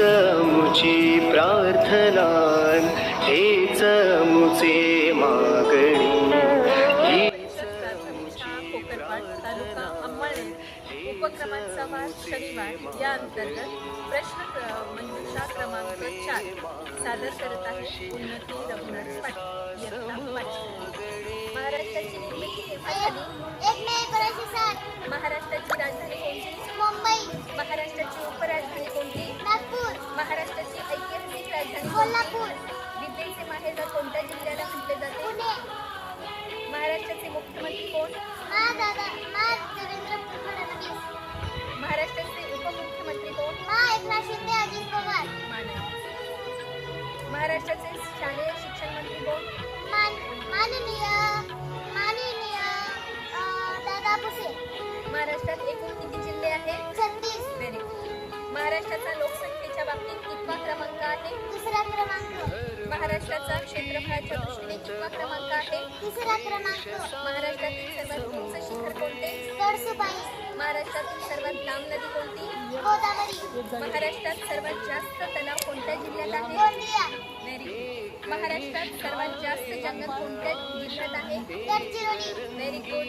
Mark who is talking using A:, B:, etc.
A: मुची प्रार्थना हेच मुचे मागणी.
B: उपक्रमांचा वार शनिवार या अंतर्गत प्रश्न मंजुषा क्रमांक चार सादर करत आहे उन्नती रघुनाथ पाटील महाराष्ट्राची निर्मिती केव्हा झाली
C: कोल्हापूर.
B: विद्येचे माहेरघर कोणत्या जिल्ह्याला म्हटले जाते?
C: पुणे.
B: महाराष्ट्राचे मुख्यमंत्री कोण?
C: मा दादा मा देवेंद्र फडणवीस.
B: महाराष्ट्राचे उपमुख्यमंत्री कोण?
C: मा एकनाथ शिंदे अजित पवार.
B: महाराष्ट्राचे शालेय शिक्षण मंत्री कोण?
C: मान माननीय माननीय दादा भुसे.
B: महाराष्ट्रात एकूण किती जिल्हे आहेत?
C: छत्तीस.
B: महाराष्ट्राचा लोकसंख्येच्या बाबतीत कितवा क्रमांक आहे?
C: क्रमांक
B: महाराष्ट्राचा क्षेत्रफळाच्या दृष्टीने कितवा क्रमांक आहे?
C: तिसरा क्रमांक.
B: महाराष्ट्रातील सर्वात उंच शिखर कोणते? महाराष्ट्रातील सर्वात लांब नदी कोणती?
C: गोदावरी.
B: महाराष्ट्रात सर्वात जास्त तलाव कोणत्या जिल्ह्यात आहे? महाराष्ट्रात सर्वात जास्त जंगल कोणत्या जिल्ह्यात आहे?
C: गडचिरोली.
B: Very good